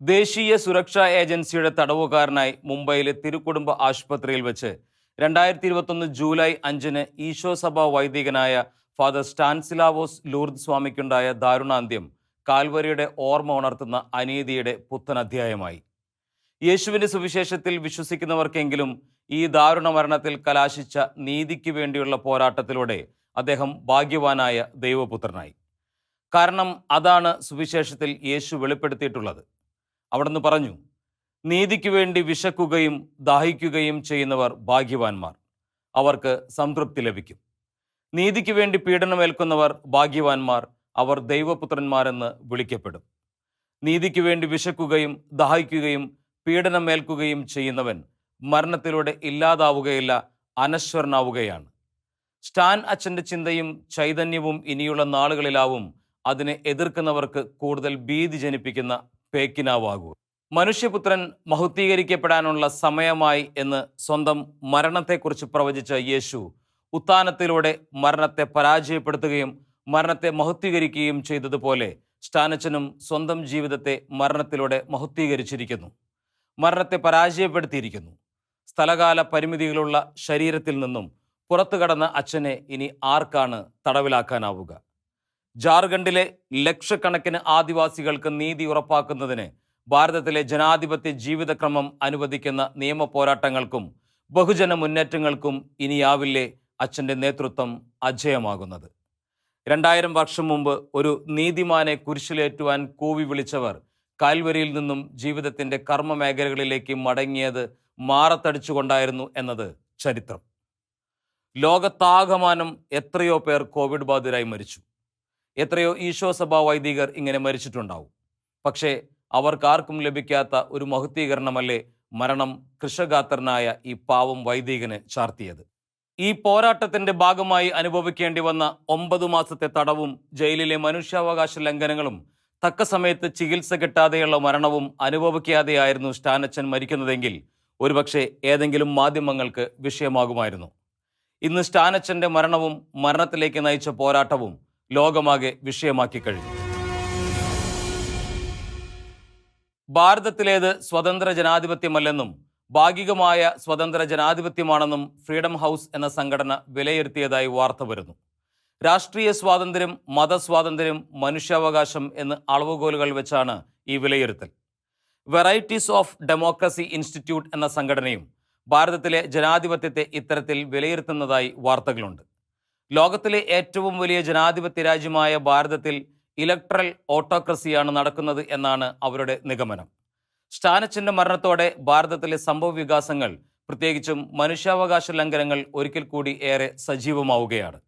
ദേശീയ സുരക്ഷാ ഏജൻസിയുടെ തടവുകാരനായി മുംബൈയിലെ തിരുക്കുടുംബ ആശുപത്രിയിൽ വെച്ച് രണ്ടായിരത്തി ഇരുപത്തൊന്ന് ജൂലൈ അഞ്ചിന് ഈശോ സഭ വൈദികനായ ഫാദർ സ്റ്റാൻസിലാവോസ് ലൂർദ് സ്വാമിക്കുണ്ടായ ദാരുണാന്ത്യം കാൽവരിയുടെ ഓർമ്മ ഉണർത്തുന്ന അനീതിയുടെ പുത്തൻ അധ്യായമായി യേശുവിന്റെ സുവിശേഷത്തിൽ വിശ്വസിക്കുന്നവർക്കെങ്കിലും ഈ ദാരുണ മരണത്തിൽ കലാശിച്ച നീതിക്ക് വേണ്ടിയുള്ള പോരാട്ടത്തിലൂടെ അദ്ദേഹം ഭാഗ്യവാനായ ദൈവപുത്രനായി. കാരണം അതാണ് സുവിശേഷത്തിൽ യേശു വെളിപ്പെടുത്തിയിട്ടുള്ളത്. അവിടുന്ന് പറഞ്ഞു നീതിക്ക് വേണ്ടി വിശക്കുകയും ദാഹിക്കുകയും ചെയ്യുന്നവർ ഭാഗ്യവാന്മാർ. അവർക്ക് സംതൃപ്തി ലഭിക്കും. നീതിക്ക് വേണ്ടി പീഡനമേൽക്കുന്നവർ ഭാഗ്യവാന്മാർ. അവർ ദൈവപുത്രന്മാരെന്ന് വിളിക്കപ്പെടും. നീതിക്ക് വേണ്ടി വിശക്കുകയും ദാഹിക്കുകയും പീഡനമേൽക്കുകയും ചെയ്യുന്നവൻ മരണത്തിലൂടെ ഇല്ലാതാവുകയില്ല അനശ്വരനാവുകയാണ്. സ്റ്റാൻ അച്ഛന്റെ ചിന്തയും ചൈതന്യവും ഇനിയുള്ള നാളുകളിലാവും അതിനെ എതിർക്കുന്നവർക്ക് കൂടുതൽ ഭീതി ജനിപ്പിക്കുന്ന പേക്കിനാവാകൂ മനുഷ്യപുത്രൻ മഹുദ്ധീകരിക്കപ്പെടാനുള്ള സമയമായി എന്ന് സ്വന്തം മരണത്തെക്കുറിച്ച് പ്രവചിച്ച യേശു ഉത്ഥാനത്തിലൂടെ മരണത്തെ പരാജയപ്പെടുത്തുകയും മരണത്തെ മഹുദ്ധീകരിക്കുകയും ചെയ്തതുപോലെ സ്റ്റാനച്ചനും സ്വന്തം ജീവിതത്തെ മരണത്തിലൂടെ മഹുദ്ധീകരിച്ചിരിക്കുന്നു മരണത്തെ പരാജയപ്പെടുത്തിയിരിക്കുന്നു. സ്ഥലകാല പരിമിതികളുള്ള ശരീരത്തിൽ നിന്നും പുറത്തു കടന്ന അച്ഛനെ ഇനി ആർക്കാണ് തടവിലാക്കാനാവുക? ജാർഖണ്ഡിലെ ലക്ഷക്കണക്കിന് ആദിവാസികൾക്ക് നീതി ഉറപ്പാക്കുന്നതിന് ഭാരതത്തിലെ ജനാധിപത്യ ജീവിതക്രമം അനുവദിക്കുന്ന നിയമ പോരാട്ടങ്ങൾക്കും ബഹുജന മുന്നേറ്റങ്ങൾക്കും ഇനിയാവില്ലേ അച്ഛന്റെ നേതൃത്വം അജയമാകുന്നത്. രണ്ടായിരം വർഷം മുമ്പ് ഒരു നീതിമാനെ കുരിശിലേറ്റുവാൻ കൂവി വിളിച്ചവർ കാൽവരിയിൽ നിന്നും ജീവിതത്തിന്റെ കർമ്മ മേഖലകളിലേക്ക് മടങ്ങിയത് മാറത്തടിച്ചുകൊണ്ടായിരുന്നു എന്നത് ചരിത്രം. ലോകത്താകമാനം എത്രയോ പേർ കോവിഡ് ബാധിതരായി മരിച്ചു. എത്രയോ ഈശോ സഭാ വൈദികർ ഇങ്ങനെ മരിച്ചിട്ടുണ്ടാവും. പക്ഷേ അവർക്കാർക്കും ലഭിക്കാത്ത ഒരു മഹത്വീകരണമല്ലേ മരണം കൃഷഗാത്രനായ ഈ പാവം വൈദികന് ചാർത്തിയത്. ഈ പോരാട്ടത്തിന്റെ ഭാഗമായി അനുഭവിക്കേണ്ടി വന്ന ഒമ്പത് മാസത്തെ തടവും ജയിലിലെ മനുഷ്യാവകാശ ലംഘനങ്ങളും തക്ക സമയത്ത് ചികിത്സ കിട്ടാതെയുള്ള മരണവും അനുഭവിക്കാതെയായിരുന്നു സ്റ്റാനച്ചൻ മരിക്കുന്നതെങ്കിൽ ഒരുപക്ഷെ ഏതെങ്കിലും മാധ്യമങ്ങൾക്ക് വിഷയമാകുമായിരുന്നു. ഇന്ന് സ്റ്റാനച്ചന്റെ മരണവും മരണത്തിലേക്ക് നയിച്ച പോരാട്ടവും ലോകമാകെ വിഷയമാക്കി കഴിഞ്ഞു. ഭാരതത്തിലേത് സ്വതന്ത്ര ജനാധിപത്യമല്ലെന്നും ഭാഗികമായ സ്വതന്ത്ര ജനാധിപത്യമാണെന്നും ഫ്രീഡം ഹൗസ് എന്ന സംഘടന വിലയിരുത്തിയതായി വാർത്ത വരുന്നു. രാഷ്ട്രീയ സ്വാതന്ത്ര്യം മതസ്വാതന്ത്ര്യം മനുഷ്യാവകാശം എന്ന് അളവുകോലുകൾ വെച്ചാണ് ഈ വിലയിരുത്തൽ. വെറൈറ്റീസ് ഓഫ് ഡെമോക്രസി ഇൻസ്റ്റിറ്റ്യൂട്ട് എന്ന സംഘടനയും ഭാരതത്തിലെ ജനാധിപത്യത്തെ ഇത്തരത്തിൽ വിലയിരുത്തുന്നതായി വാർത്തകളുണ്ട്. ലോകത്തിലെ ഏറ്റവും വലിയ ജനാധിപത്യ രാജ്യമായ ഭാരതത്തിൽ ഇലക്ട്രൽ ഓട്ടോക്രസിയാണ് നടക്കുന്നത് എന്നാണ് അവരുടെ നിഗമനം. സ്റ്റാനച്ചന്റെ മരണത്തോടെ ഭാരതത്തിലെ സംഭവ വികാസങ്ങൾ പ്രത്യേകിച്ചും മനുഷ്യാവകാശ ലംഘനങ്ങൾ ഒരിക്കൽ കൂടി ഏറെ സജീവമാവുകയാണ്.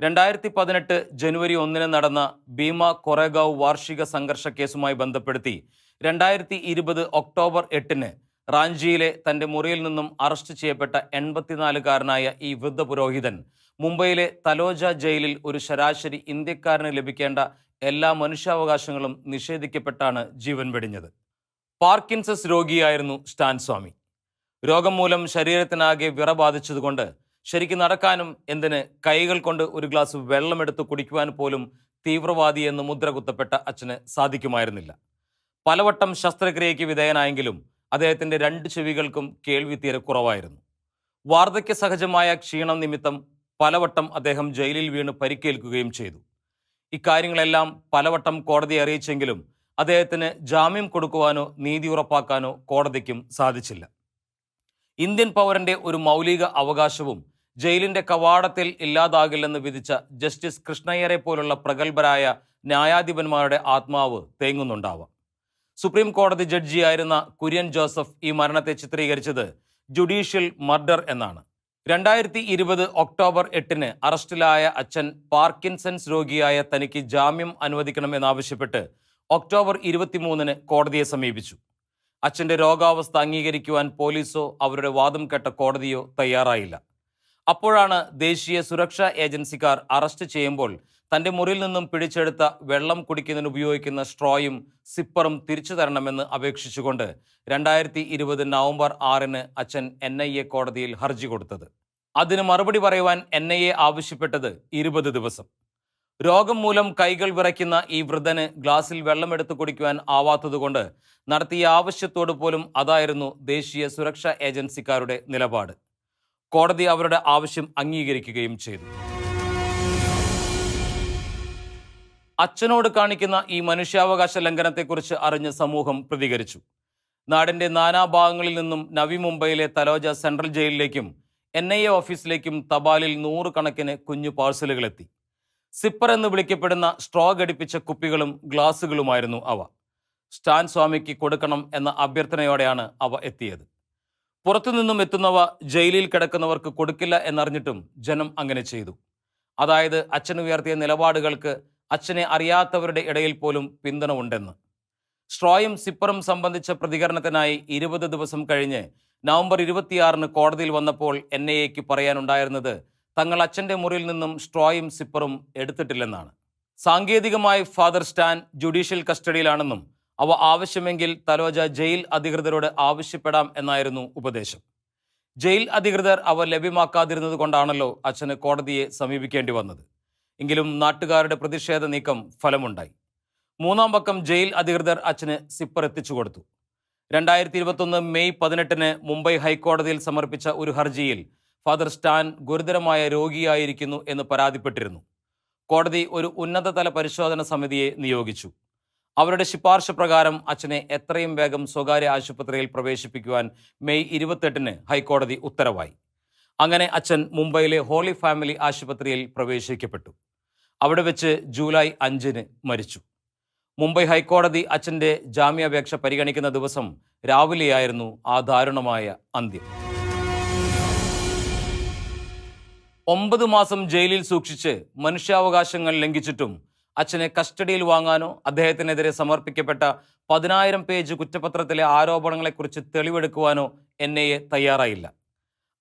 രണ്ടായിരത്തി പതിനെട്ട് ജനുവരി ഒന്നിന് നടന്ന ഭീമ കൊറേഗാവ് വാർഷിക സംഘർഷ കേസുമായി ബന്ധപ്പെടുത്തി രണ്ടായിരത്തി ഇരുപത് ഒക്ടോബർ എട്ടിന് റാഞ്ചിയിലെ തന്റെ മുറിയിൽ നിന്നും അറസ്റ്റ് ചെയ്യപ്പെട്ട എൺപത്തിനാലുകാരനായ ഈ വൃദ്ധ പുരോഹിതൻ മുംബൈയിലെ തലോജ ജയിലിൽ ഒരു ശരാശരി ഇന്ത്യക്കാരന് ലഭിക്കേണ്ട എല്ലാ മനുഷ്യാവകാശങ്ങളും നിഷേധിക്കപ്പെട്ടാണ് ജീവൻ വെടിഞ്ഞത്. പാർക്കിൻസസ് രോഗിയായിരുന്നു സ്റ്റാൻ സ്വാമി രോഗം മൂലം ശരീരത്തിനാകെ വിറ ബാധിച്ചതുകൊണ്ട് ശരിക്കും നടക്കാനും എന്തിന് കൈകൾ കൊണ്ട് ഒരു ഗ്ലാസ് വെള്ളമെടുത്ത് കുടിക്കുവാൻ പോലും തീവ്രവാദി എന്ന് മുദ്ര കുത്തപ്പെട്ട അച്ഛന് സാധിക്കുമായിരുന്നില്ല. പലവട്ടം ശസ്ത്രക്രിയയ്ക്ക് വിധേയനായെങ്കിലും അദ്ദേഹത്തിന്റെ രണ്ട് ചെവികൾക്കും കേൾവി തീരെ കുറവായിരുന്നു. വാർദ്ധക്യ സഹജമായ ക്ഷീണം നിമിത്തം പലവട്ടം അദ്ദേഹം ജയിലിൽ വീണ് പരിക്കേൽക്കുകയും ചെയ്തു. ഇക്കാര്യങ്ങളെല്ലാം പലവട്ടം കോടതി അറിയിച്ചെങ്കിലും അദ്ദേഹത്തിന് ജാമ്യം കൊടുക്കുവാനോ നീതി ഉറപ്പാക്കാനോ കോടതിക്കും സാധിച്ചില്ല. ഇന്ത്യൻ പൗരന്റെ ഒരു മൗലിക അവകാശവും ജയിലിന്റെ കവാടത്തിൽ ഇല്ലാതാകില്ലെന്ന് വിധിച്ച ജസ്റ്റിസ് കൃഷ്ണയ്യരെ പോലുള്ള പ്രഗത്ഭരായ ന്യായാധിപന്മാരുടെ ആത്മാവ് തേങ്ങുന്നുണ്ടാവാം. സുപ്രീം കോടതി ജഡ്ജിയായിരുന്ന കുര്യൻ ജോസഫ് ഈ മരണത്തെ ചിത്രീകരിച്ചത് ജുഡീഷ്യൽ മർഡർ എന്നാണ്. രണ്ടായിരത്തി ഇരുപത് ഒക്ടോബർ എട്ടിന് അറസ്റ്റിലായ അച്ഛൻ പാർക്കിൻസൺസ് രോഗിയായ തനിക്ക് ജാമ്യം അനുവദിക്കണമെന്നാവശ്യപ്പെട്ട് ഒക്ടോബർ ഇരുപത്തിമൂന്നിന് കോടതിയെ സമീപിച്ചു. അച്ഛന്റെ രോഗാവസ്ഥ അംഗീകരിക്കുവാൻ പോലീസോ അവരുടെ വാദം കേട്ട കോടതിയോ തയ്യാറായില്ല. അപ്പോഴാണ് ദേശീയ സുരക്ഷാ ഏജൻസിക്കാർ അറസ്റ്റ് ചെയ്യുമ്പോൾ തന്റെ മുറിയിൽ നിന്നും പിടിച്ചെടുത്ത വെള്ളം കുടിക്കുന്നതിന് ഉപയോഗിക്കുന്ന സ്ട്രോയും സിപ്പറും തിരിച്ചു തരണമെന്ന് അപേക്ഷിച്ചുകൊണ്ട് രണ്ടായിരത്തി ഇരുപത് നവംബർ ആറിന് അച്ഛൻ എൻ ഐ എ കോടതിയിൽ ഹർജി കൊടുത്തത്. അതിന് മറുപടി പറയുവാൻ എൻ ഐ എ ആവശ്യപ്പെട്ടത് ഇരുപത് ദിവസം. രോഗം മൂലം കൈകൾ വിറയ്ക്കുന്ന ഈ വൃദ്ധന് വെള്ളം വെള്ളമെടുത്ത് കുടിക്കുവാൻ ആവാത്തതുകൊണ്ട് നടത്തിയ ആവശ്യത്തോട് പോലും അതായിരുന്നു ദേശീയ സുരക്ഷാ ഏജൻസിക്കാരുടെ നിലപാട്. കോടതി അവരുടെ ആവശ്യം അംഗീകരിക്കുകയും ചെയ്തു. അച്ഛനോട് കാണിക്കുന്ന ഈ മനുഷ്യാവകാശ ലംഘനത്തെക്കുറിച്ച് അറിഞ്ഞ് സമൂഹം പ്രതികരിച്ചു. നാടിന്റെ നാനാഭാഗങ്ങളിൽ നിന്നും നവി മുംബൈയിലെ തലോജ സെൻട്രൽ ജയിലിലേക്കും എൻ ഐ എ ഓഫീസിലേക്കും തപാലിൽ നൂറുകണക്കിന് കുഞ്ഞു പാഴ്സലുകളെത്തി. സിപ്പർ എന്ന് വിളിക്കപ്പെടുന്ന സ്ട്രോ ഘടിപ്പിച്ച കുപ്പികളും ഗ്ലാസുകളുമായിരുന്നു അവ. സ്റ്റാൻ സ്വാമിക്ക് കൊടുക്കണം എന്ന അഭ്യർത്ഥനയോടെയാണ് അവ എത്തിയത്. പുറത്തുനിന്നും എത്തുന്നവ ജയിലിൽ കിടക്കുന്നവർക്ക് കൊടുക്കില്ല എന്നറിഞ്ഞിട്ടും ജനം അങ്ങനെ ചെയ്തു. അതായത് അച്ഛൻ ഉയർത്തിയ നിലപാടുകൾക്ക് അച്ഛനെ അറിയാത്തവരുടെ ഇടയിൽ പോലും പിന്തുണ ഉണ്ടെന്ന്. സ്ട്രോയും സിപ്പറും സംബന്ധിച്ച പ്രതികരണത്തിനായി ഇരുപത് ദിവസം കഴിഞ്ഞ് നവംബർ ഇരുപത്തിയാറിന് കോടതിയിൽ വന്നപ്പോൾ എൻ ഐ എക്ക് പറയാനുണ്ടായിരുന്നത് തങ്ങൾ അച്ഛന്റെ മുറിയിൽ നിന്നും സ്ട്രോയും സിപ്പറും എടുത്തിട്ടില്ലെന്നാണ്. സാങ്കേതികമായി ഫാദർ സ്റ്റാൻ ജുഡീഷ്യൽ കസ്റ്റഡിയിലാണെന്നും അവ ആവശ്യമെങ്കിൽ തലോജ ജയിൽ അധികൃതരോട് ആവശ്യപ്പെടാം എന്നായിരുന്നു ഉപദേശം. ജയിൽ അധികൃതർ അവ ലഭ്യമാക്കാതിരുന്നത് കൊണ്ടാണല്ലോ അച്ഛന് കോടതിയെ സമീപിക്കേണ്ടി വന്നത്. എങ്കിലും നാട്ടുകാരുടെ പ്രതിഷേധ നീക്കം ഫലമുണ്ടായി. മൂന്നാം പക്കം ജയിൽ അധികൃതർ അച്ഛന് സിപ്പർ എത്തിച്ചു കൊടുത്തു. രണ്ടായിരത്തി ഇരുപത്തൊന്ന് മെയ് പതിനെട്ടിന് മുംബൈ ഹൈക്കോടതിയിൽ സമർപ്പിച്ച ഒരു ഹർജിയിൽ ഫാദർ സ്റ്റാൻ ഗുരുതരമായ രോഗിയായിരിക്കുന്നു എന്ന് പരാതിപ്പെട്ടിരുന്നു. കോടതി ഒരു ഉന്നതതല പരിശോധന സമിതിയെ നിയോഗിച്ചു. അവരുടെ ശുപാർശ പ്രകാരം അച്ഛനെ എത്രയും വേഗം സ്വകാര്യ ആശുപത്രിയിൽ പ്രവേശിപ്പിക്കുവാൻ മെയ് ഇരുപത്തെട്ടിന് ഹൈക്കോടതി ഉത്തരവായി. അങ്ങനെ അച്ഛൻ മുംബൈയിലെ ഹോളി ഫാമിലി ആശുപത്രിയിൽ പ്രവേശിക്കപ്പെട്ടു. അവിടെ വെച്ച് ജൂലൈ അഞ്ചിന് മരിച്ചു. മുംബൈ ഹൈക്കോടതി അച്ഛന്റെ ജാമ്യാപേക്ഷ പരിഗണിക്കുന്ന ദിവസം രാവിലെയായിരുന്നു ആ ദാരുണമായ അന്ത്യം. ഒമ്പത് മാസം ജയിലിൽ സൂക്ഷിച്ച് മനുഷ്യാവകാശങ്ങൾ ലംഘിച്ചിട്ടും അച്ഛനെ കസ്റ്റഡിയിൽ വാങ്ങാനോ അദ്ദേഹത്തിനെതിരെ സമർപ്പിക്കപ്പെട്ട പതിനായിരം പേജ് കുറ്റപത്രത്തിലെ ആരോപണങ്ങളെക്കുറിച്ച് തെളിവെടുക്കുവാനോ എൻ ഐ എ തയ്യാറായില്ല.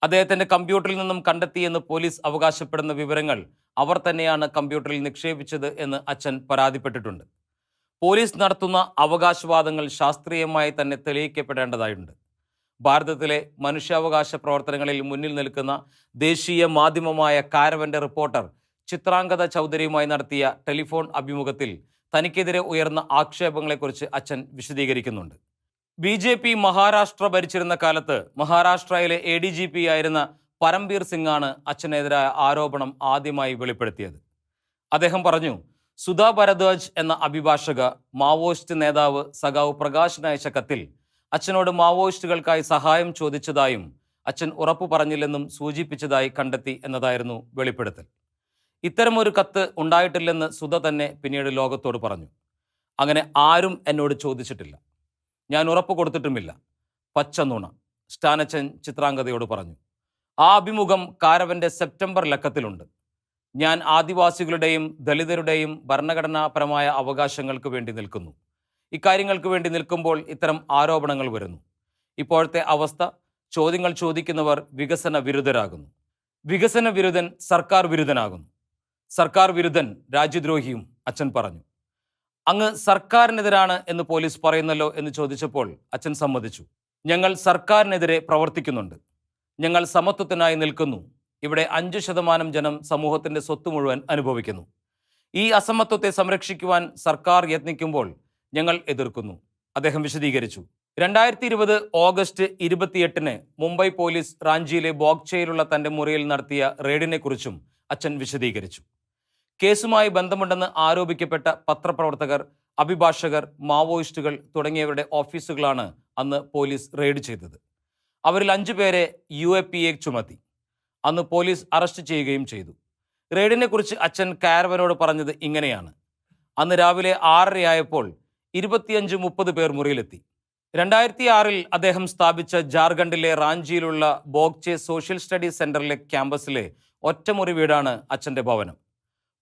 അദ്ദേഹത്തിന്റെ കമ്പ്യൂട്ടറിൽ നിന്നും കണ്ടെത്തിയെന്ന് പോലീസ് അവകാശപ്പെടുന്ന വിവരങ്ങൾ അവർ തന്നെയാണ് കമ്പ്യൂട്ടറിൽ നിക്ഷേപിച്ചത് എന്ന് അച്ഛൻ പരാതിപ്പെട്ടിട്ടുണ്ട്. പോലീസ് നടത്തുന്ന അവകാശവാദങ്ങൾ ശാസ്ത്രീയമായി തന്നെ തെളിയിക്കപ്പെടേണ്ടതായിട്ടുണ്ട് ഭാരതത്തിലെ മനുഷ്യാവകാശ പ്രവർത്തനങ്ങളിൽ മുന്നിൽ നിൽക്കുന്ന ദേശീയ മാധ്യമമായ കാരവന്റെ റിപ്പോർട്ടർ ചിത്രാംഗത ചൗധരിയുമായി നടത്തിയ ടെലിഫോൺ അഭിമുഖത്തിൽ തനിക്കെതിരെ ഉയർന്ന ആക്ഷേപങ്ങളെക്കുറിച്ച് അച്ഛൻ വിശദീകരിക്കുന്നുണ്ട്. ബി ജെ പി മഹാരാഷ്ട്ര ഭരിച്ചിരുന്ന കാലത്ത് മഹാരാഷ്ട്രയിലെ എ ഡി ജി പി ആയിരുന്ന പരംബീർ സിംഗാണ് അച്ഛനെതിരായ ആരോപണം ആദ്യമായി വെളിപ്പെടുത്തിയത്. അദ്ദേഹം പറഞ്ഞു സുധാ ഭരദ്വാജ് എന്ന അഭിഭാഷക മാവോയിസ്റ്റ് നേതാവ് സഖാവ് പ്രകാശിന് അയച്ച കത്തിൽ അച്ഛനോട് മാവോയിസ്റ്റുകൾക്കായി സഹായം ചോദിച്ചതായും അച്ഛൻ ഉറപ്പു പറഞ്ഞില്ലെന്നും സൂചിപ്പിച്ചതായി കണ്ടെത്തി എന്നതായിരുന്നു വെളിപ്പെടുത്തൽ. ഇത്തരമൊരു കത്ത് ഉണ്ടായിട്ടില്ലെന്ന് സുധ തന്നെ പിന്നീട് ലോകത്തോട് പറഞ്ഞു. അങ്ങനെ ആരും എന്നോട് ചോദിച്ചിട്ടില്ല. ഞാൻ ഉറപ്പ് കൊടുത്തിട്ടുമില്ല. പച്ച നുണ സ്റ്റാനച്ചൻ ചിത്രാംഗതയോട് പറഞ്ഞു. ആ അഭിമുഖം കാരവന്റെ സെപ്റ്റംബർ ലക്കത്തിലുണ്ട്. ഞാൻ ആദിവാസികളുടെയും ദളിതരുടെയും ഭരണഘടനാപരമായ അവകാശങ്ങൾക്ക് വേണ്ടി നിൽക്കുന്നു. ഇക്കാര്യങ്ങൾക്ക് വേണ്ടി നിൽക്കുമ്പോൾ ഇത്തരം ആരോപണങ്ങൾ വരുന്നു. ഇപ്പോഴത്തെ അവസ്ഥ ചോദ്യങ്ങൾ ചോദിക്കുന്നവർ വികസന വിരുദ്ധരാകുന്നു വികസന വിരുദ്ധൻ സർക്കാർ വിരുദ്ധനാകുന്നു. സർക്കാർ വിരുദ്ധൻ രാജ്യദ്രോഹിയും അച്ഛൻ പറഞ്ഞു. അങ്ങ് സർക്കാരിനെതിരാണ് എന്ന് പോലീസ് പറയുന്നല്ലോ എന്ന് ചോദിച്ചപ്പോൾ അച്ഛൻ സമ്മതിച്ചു. ഞങ്ങൾ സർക്കാരിനെതിരെ പ്രവർത്തിക്കുന്നുണ്ട്. ഞങ്ങൾ സമത്വത്തിനായി നിൽക്കുന്നു. ഇവിടെ അഞ്ച് ശതമാനം ജനം സമൂഹത്തിന്റെ സ്വത്ത് മുഴുവൻ അനുഭവിക്കുന്നു. ഈ അസമത്വത്തെ സംരക്ഷിക്കുവാൻ സർക്കാർ യത്നിക്കുമ്പോൾ ഞങ്ങൾ എതിർക്കുന്നു. അദ്ദേഹം വിശദീകരിച്ചു. രണ്ടായിരത്തി ഇരുപത് ഓഗസ്റ്റ് ഇരുപത്തിയെട്ടിന് മുംബൈ പോലീസ് റാഞ്ചിയിലെ ബോക്ചയിലുള്ള തന്റെ മുറിയിൽ നടത്തിയ റെയ്ഡിനെക്കുറിച്ചും അച്ഛൻ വിശദീകരിച്ചു. കേസുമായി ബന്ധമുണ്ടെന്ന് ആരോപിക്കപ്പെട്ട പത്രപ്രവർത്തകർ അഭിഭാഷകർ മാവോയിസ്റ്റുകൾ തുടങ്ങിയവരുടെ ഓഫീസുകളാണ് അന്ന് പോലീസ് റെയ്ഡ് ചെയ്തത്. അവരിൽ അഞ്ചു പേരെ യു എ പി എ ചുമത്തി. അന്ന് പോലീസ് അറസ്റ്റ് ചെയ്യുകയും ചെയ്തു. റെയ്ഡിനെ കുറിച്ച് അച്ഛൻ കാരവനോട് പറഞ്ഞത് ഇങ്ങനെയാണ്. അന്ന് രാവിലെ ആറരയായപ്പോൾ ഇരുപത്തിയഞ്ച് മുപ്പത് പേർ മുറിയിലെത്തി. രണ്ടായിരത്തി ആറിൽ അദ്ദേഹം സ്ഥാപിച്ച ജാർഖണ്ഡിലെ റാഞ്ചിയിലുള്ള ബോഗ്ചെ സോഷ്യൽ സ്റ്റഡീസ് സെന്ററിലെ ക്യാമ്പസിലെ ഒറ്റമുറി വീടാണ് അച്ഛന്റെ ഭവനം.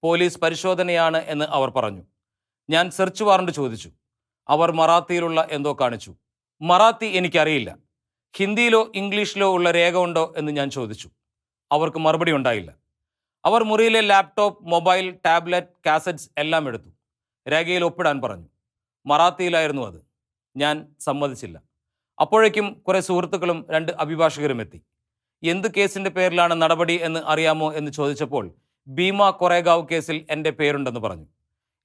പോലീസ് പരിശോധനയാണ് എന്ന് അവർ പറഞ്ഞു. ഞാൻ സെർച്ച് വാറണ്ട് ചോദിച്ചു. അവർ മറാത്തിയിലുള്ള എന്തോ കാണിച്ചു. മറാത്തി എനിക്കറിയില്ല. ഹിന്ദിയിലോ ഇംഗ്ലീഷിലോ ഉള്ള രേഖ ഉണ്ടോ എന്ന് ഞാൻ ചോദിച്ചു. അവർക്ക് മറുപടി ഉണ്ടായില്ല. അവർ മുറിയിലെ ലാപ്ടോപ്പ് മൊബൈൽ ടാബ്ലറ്റ് കാസറ്റ്സ് എല്ലാം എടുത്തു. രേഖയിൽ ഒപ്പിടാൻ പറഞ്ഞു. മറാത്തിയിലായിരുന്നു അത്. ഞാൻ സമ്മതിച്ചില്ല. അപ്പോഴേക്കും കുറേ സുഹൃത്തുക്കളും രണ്ട് അഭിഭാഷകരും എത്തി. എന്ത് കേസിന്റെ പേരിലാണ് നടപടി എന്ന് അറിയാമോ എന്ന് ചോദിച്ചപ്പോൾ ഭീമ കൊറേഗാവ് കേസിൽ എന്റെ പേരുണ്ടെന്ന് പറഞ്ഞു.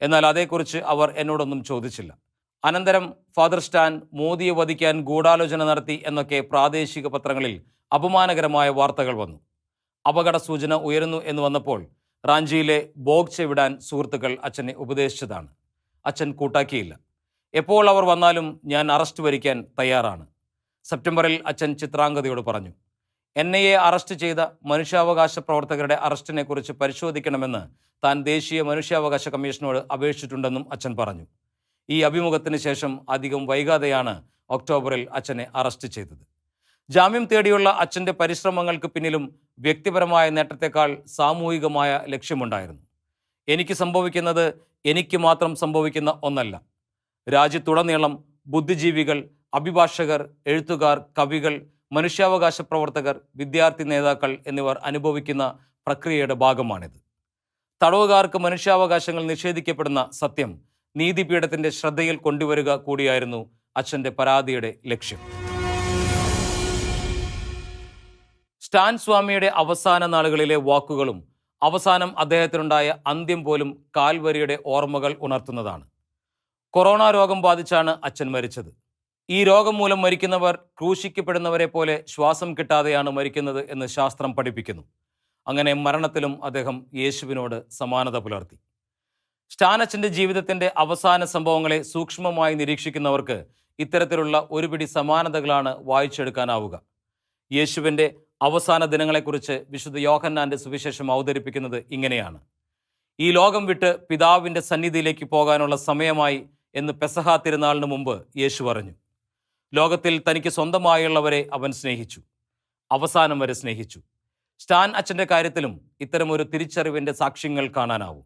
എന്നാൽ അതേക്കുറിച്ച് അവർ എന്നോടൊന്നും ചോദിച്ചില്ല. അനന്തരം ഫാദർ സ്റ്റാൻ മോദിയെ വധിക്കാൻ ഗൂഢാലോചന നടത്തി എന്നൊക്കെ പ്രാദേശിക പത്രങ്ങളിൽ അപമാനകരമായ വാർത്തകൾ വന്നു. അപകട സൂചന ഉയരുന്നു എന്ന് വന്നപ്പോൾ റാഞ്ചിയിലെ ബോഗ് വിടാൻ സുഹൃത്തുക്കൾ അച്ഛനെ ഉപദേശിച്ചതാണ്. അച്ഛൻ കൂട്ടാക്കിയില്ല. എപ്പോൾ അവർ വന്നാലും ഞാൻ അറസ്റ്റ് വരിക്കാൻ തയ്യാറാണ്. സെപ്റ്റംബറിൽ അച്ഛൻ ചിത്രാംഗതയോട് പറഞ്ഞു. എൻ ഐ എ അറസ്റ്റ് ചെയ്ത മനുഷ്യാവകാശ പ്രവർത്തകരുടെ അറസ്റ്റിനെ കുറിച്ച് പരിശോധിക്കണമെന്ന് താൻ ദേശീയ മനുഷ്യാവകാശ കമ്മീഷനോട് അപേക്ഷിച്ചിട്ടുണ്ടെന്നും അച്ഛൻ പറഞ്ഞു. ഈ അഭിമുഖത്തിന് ശേഷം അധികം വൈകാതെയാണ് ഒക്ടോബറിൽ അച്ഛനെ അറസ്റ്റ് ചെയ്തത്. ജാമ്യം തേടിയുള്ള അച്ഛന്റെ പരിശ്രമങ്ങൾക്ക് പിന്നിലും വ്യക്തിപരമായ നേട്ടത്തെക്കാൾ സാമൂഹികമായ ലക്ഷ്യമുണ്ടായിരുന്നു. എനിക്ക് സംഭവിക്കുന്നത് എനിക്ക് മാത്രം സംഭവിക്കുന്ന ഒന്നല്ല. രാജ്യത്തുടനീളം ബുദ്ധിജീവികൾ അഭിഭാഷകർ എഴുത്തുകാർ കവികൾ മനുഷ്യാവകാശ പ്രവർത്തകർ വിദ്യാർത്ഥി നേതാക്കൾ എന്നിവർ അനുഭവിക്കുന്ന പ്രക്രിയയുടെ ഭാഗമാണിത്. തടവുകാർക്ക് മനുഷ്യാവകാശങ്ങൾ നിഷേധിക്കപ്പെടുന്ന സത്യം നീതിപീഠത്തിന്റെ ശ്രദ്ധയിൽ കൊണ്ടുവരിക കൂടിയായിരുന്നു അച്ഛന്റെ പരാതിയുടെ ലക്ഷ്യം. സ്റ്റാൻ സ്വാമിയുടെ അവസാന നാളുകളിലെ വാക്കുകളും അവസാനം അദ്ദേഹത്തിനുണ്ടായ അന്ത്യം പോലും കാൽവരിയുടെ ഓർമ്മകൾ ഉണർത്തുന്നതാണ്. കൊറോണ രോഗം ബാധിച്ചാണ് അച്ഛൻ മരിച്ചത്. ഈ രോഗം മൂലം മരിക്കുന്നവർ ക്രൂശിക്കപ്പെടുന്നവരെ പോലെ ശ്വാസം കിട്ടാതെയാണ് മരിക്കുന്നത് എന്ന് ശാസ്ത്രം പഠിപ്പിക്കുന്നു. അങ്ങനെ മരണത്തിലും അദ്ദേഹം യേശുവിനോട് സമാനത പുലർത്തി. സ്റ്റാനച്ചന്റെ ജീവിതത്തിന്റെ അവസാന സംഭവങ്ങളെ സൂക്ഷ്മമായി നിരീക്ഷിക്കുന്നവർക്ക് ഇത്തരത്തിലുള്ള ഒരു പിടി സമാനതകളാണ് വായിച്ചെടുക്കാനാവുക. യേശുവിന്റെ അവസാന ദിനങ്ങളെക്കുറിച്ച് വിശുദ്ധ യോഹന്നാന്റെ സുവിശേഷം അവതരിപ്പിക്കുന്നത് ഇങ്ങനെയാണ്. ഈ ലോകം വിട്ട് പിതാവിന്റെ സന്നിധിയിലേക്ക് പോകാനുള്ള സമയമായി എന്ന് പെസഹ തിരുനാളിന് മുമ്പ് യേശു പറഞ്ഞു. ലോകത്തിൽ തനിക്ക് സ്വന്തമായുള്ളവരെ അവൻ സ്നേഹിച്ചു. അവസാനം വരെ സ്നേഹിച്ചു. സ്റ്റാൻ അച്ഛന്റെ കാര്യത്തിലും ഇത്തരമൊരു തിരിച്ചറിവിന്റെ സാക്ഷ്യങ്ങൾ കാണാനാവും.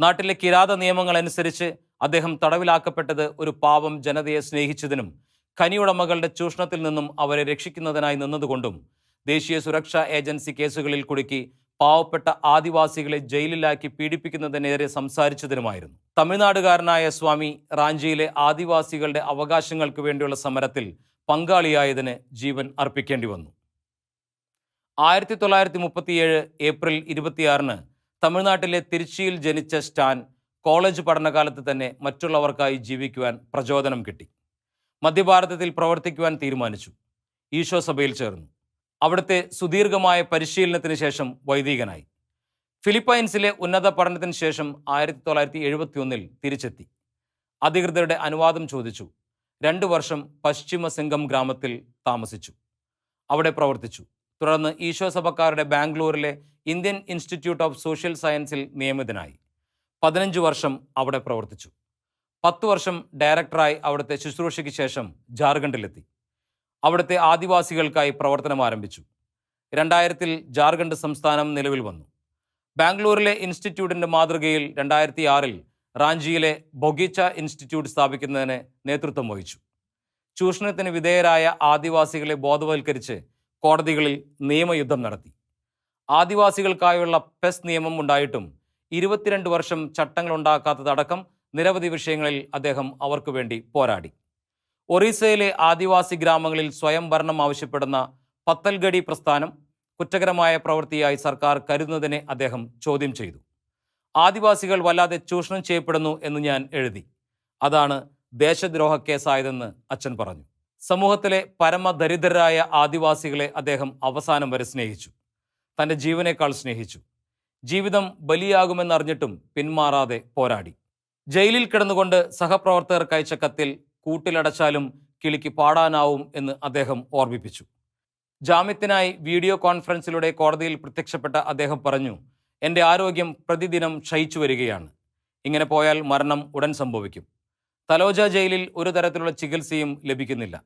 നാട്ടിലെ കിരാത നിയമങ്ങൾ അനുസരിച്ച് അദ്ദേഹം തടവിലാക്കപ്പെട്ടത് ഒരു പാവം ജനതയെ സ്നേഹിച്ചതിനും ഖനിയുടമകളുടെ ചൂഷണത്തിൽ നിന്നും അവരെ രക്ഷിക്കുന്നതിനായി നിന്നതുകൊണ്ടും ദേശീയ സുരക്ഷാ ഏജൻസി കേസുകളിൽ കുടുക്കി പാവപ്പെട്ട ആദിവാസികളെ ജയിലിലാക്കി പീഡിപ്പിക്കുന്നതിനെതിരെ സംസാരിച്ചതിനുമായിരുന്നു. തമിഴ്നാടുകാരനായ സ്വാമി റാഞ്ചിയിലെ ആദിവാസികളുടെ അവകാശങ്ങൾക്ക് വേണ്ടിയുള്ള സമരത്തിൽ പങ്കാളിയായതിന് ജീവൻ അർപ്പിക്കേണ്ടി വന്നു. ആയിരത്തി തൊള്ളായിരത്തി മുപ്പത്തിയേഴ് ഏപ്രിൽ ഇരുപത്തിയാറിന് തമിഴ്നാട്ടിലെ തിരുച്ചിയിൽ ജനിച്ച സ്റ്റാൻ കോളേജ് പഠനകാലത്ത് തന്നെ മറ്റുള്ളവർക്കായി ജീവിക്കുവാൻ പ്രചോദനം കിട്ടി. മധ്യഭാരതത്തിൽ പ്രവർത്തിക്കുവാൻ തീരുമാനിച്ചു. ഈശോ സഭയിൽ ചേർന്നു. അവിടുത്തെ സുദീർഘമായ പരിശീലനത്തിന് ശേഷം വൈദികനായി. ഫിലിപ്പൈൻസിലെ ഉന്നത പഠനത്തിന് ശേഷം ആയിരത്തി തൊള്ളായിരത്തി എഴുപത്തി ഒന്നിൽ തിരിച്ചെത്തി. അധികൃതരുടെ അനുവാദം ചോദിച്ചു. രണ്ടു വർഷം പശ്ചിമ സിംഗം ഗ്രാമത്തിൽ താമസിച്ചു. അവിടെ പ്രവർത്തിച്ചു. തുടർന്ന് ഈശോ സഭക്കാരുടെ ബാംഗ്ലൂരിലെ ഇന്ത്യൻ ഇൻസ്റ്റിറ്റ്യൂട്ട് ഓഫ് സോഷ്യൽ സയൻസിൽ നിയമിതനായി. പതിനഞ്ച് വർഷം അവിടെ പ്രവർത്തിച്ചു. പത്തു വർഷം ഡയറക്ടറായി അവിടുത്തെ ശുശ്രൂഷയ്ക്ക് ശേഷം ജാർഖണ്ഡിലെത്തി. അവിടുത്തെ ആദിവാസികൾക്കായി പ്രവർത്തനം ആരംഭിച്ചു. രണ്ടായിരത്തിൽ ജാർഖണ്ഡ് സംസ്ഥാനം നിലവിൽ വന്നു. ബാംഗ്ലൂരിലെ ഇൻസ്റ്റിറ്റ്യൂട്ടിന്റെ മാതൃകയിൽ രണ്ടായിരത്തി ആറിൽ റാഞ്ചിയിലെ ബൊഗീച്ച ഇൻസ്റ്റിറ്റ്യൂട്ട് സ്ഥാപിക്കുന്നതിന് നേതൃത്വം വഹിച്ചു. ചൂഷണത്തിന് വിധേയരായ ആദിവാസികളെ ബോധവൽക്കരിച്ച് കോടതികളിൽ നിയമയുദ്ധം നടത്തി. ആദിവാസികൾക്കായുള്ള പെസ് നിയമം ഉണ്ടായിട്ടും ഇരുപത്തിരണ്ട് വർഷം ചട്ടങ്ങൾ ഉണ്ടാക്കാത്തതടക്കം നിരവധി വിഷയങ്ങളിൽ അദ്ദേഹം അവർക്കു വേണ്ടി പോരാടി. ഒറീസയിലെ ആദിവാസി ഗ്രാമങ്ങളിൽ സ്വയംഭരണം ആവശ്യപ്പെടുന്ന പത്തൽഗഡി പ്രസ്ഥാനം കുറ്റകരമായ പ്രവൃത്തിയായി സർക്കാർ കരുതുന്നതിനെ അദ്ദേഹം ചോദ്യം ചെയ്തു. ആദിവാസികൾ വല്ലാതെ ചൂഷണം ചെയ്യപ്പെടുന്നു എന്ന് ഞാൻ എഴുതി. അതാണ് ദേശദ്രോഹ കേസായതെന്ന് അച്ഛൻ പറഞ്ഞു. സമൂഹത്തിലെ പരമദരിദ്രരായ ആദിവാസികളെ അദ്ദേഹം അവസാനം വരെ സ്നേഹിച്ചു. തന്റെ ജീവനേക്കാൾ സ്നേഹിച്ചു. ജീവിതം ബലിയാകുമെന്നറിഞ്ഞിട്ടും പിന്മാറാതെ പോരാടി. ജയിലിൽ കിടന്നുകൊണ്ട് സഹപ്രവർത്തകർക്ക് അയച്ച കത്തിൽ കൂട്ടിലടച്ചാലും കിളിക്ക് പാടാനാവും എന്ന് അദ്ദേഹം ഓർമ്മിപ്പിച്ചു. ജാമ്യത്തിനായി വീഡിയോ കോൺഫറൻസിലൂടെ കോടതിയിൽ പ്രത്യക്ഷപ്പെട്ട അദ്ദേഹം പറഞ്ഞു എന്റെ ആരോഗ്യം പ്രതിദിനം ക്ഷയിച്ചു വരികയാണ്. ഇങ്ങനെ പോയാൽ മരണം ഉടൻ സംഭവിക്കും. തലോജ ജയിലിൽ ഒരു തരത്തിലുള്ള ചികിത്സയും ലഭിക്കുന്നില്ല.